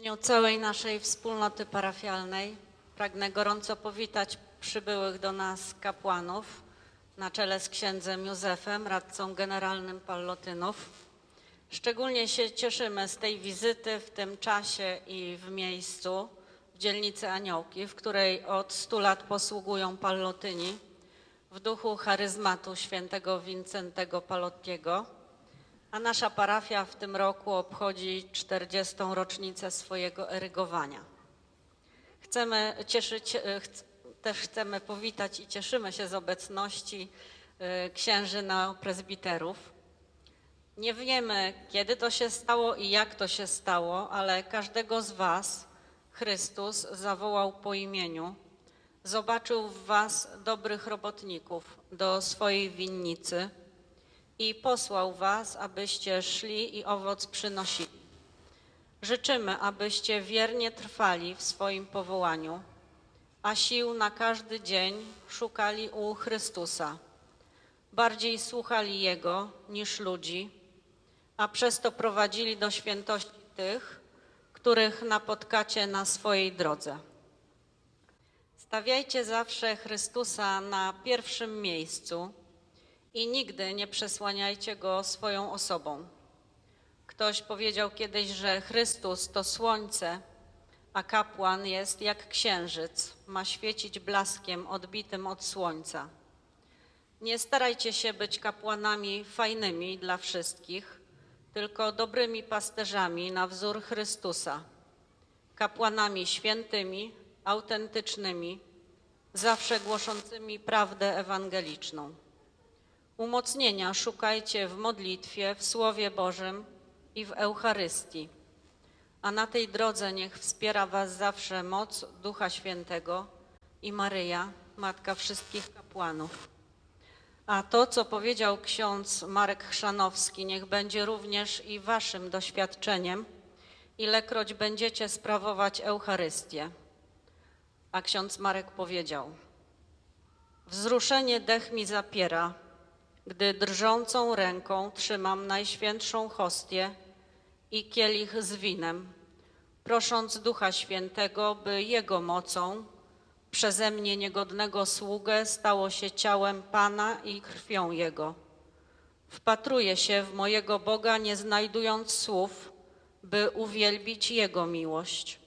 imieniu całej naszej wspólnoty parafialnej pragnę gorąco powitać przybyłych do nas kapłanów na czele z księdzem Józefem, radcą generalnym Pallotynów. Szczególnie się cieszymy z tej wizyty w tym czasie i w miejscu w dzielnicy Aniołki, w której od stu lat posługują Pallotyni w duchu charyzmatu świętego Wincentego Palottiego. A nasza parafia w tym roku obchodzi 40. rocznicę swojego erygowania. Chcemy cieszyć, e, też chcemy powitać i cieszymy się z obecności e, księży neoprezbiterów. Nie wiemy, kiedy to się stało i jak to się stało, ale każdego z Was Chrystus zawołał po imieniu. Zobaczył w Was dobrych robotników do swojej winnicy i posłał Was, abyście szli i owoc przynosili. Życzymy, abyście wiernie trwali w swoim powołaniu, a sił na każdy dzień szukali u Chrystusa. Bardziej słuchali Jego niż ludzi, a przez to prowadzili do świętości tych, których napotkacie na swojej drodze. Stawiajcie zawsze Chrystusa na pierwszym miejscu i nigdy nie przesłaniajcie Go swoją osobą. Ktoś powiedział kiedyś, że Chrystus to słońce, a kapłan jest jak księżyc, ma świecić blaskiem odbitym od słońca. Nie starajcie się być kapłanami fajnymi dla wszystkich, tylko dobrymi pasterzami na wzór Chrystusa, kapłanami świętymi, autentycznymi, zawsze głoszącymi prawdę ewangeliczną. Umocnienia szukajcie w modlitwie, w Słowie Bożym i w Eucharystii. A na tej drodze niech wspiera Was zawsze moc Ducha Świętego i Maryja, Matka wszystkich kapłanów. A to, co powiedział ksiądz Marek Chrzanowski, niech będzie również i Waszym doświadczeniem, ilekroć będziecie sprawować Eucharystię. A ksiądz Marek powiedział: Wzruszenie dech mi zapiera, gdy drżącą ręką trzymam najświętszą hostię i kielich z winem, prosząc Ducha Świętego, by Jego mocą przeze mnie niegodnego sługę stało się ciałem Pana i krwią Jego. Wpatruję się w mojego Boga, nie znajdując słów, by uwielbić Jego miłość.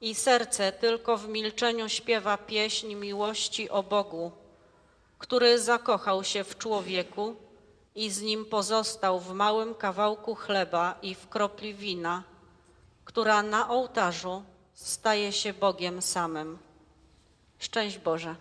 I serce tylko w milczeniu śpiewa pieśń miłości o Bogu, który zakochał się w człowieku i z nim pozostał w małym kawałku chleba i w kropli wina, która na ołtarzu staje się Bogiem samym. Szczęść Boże.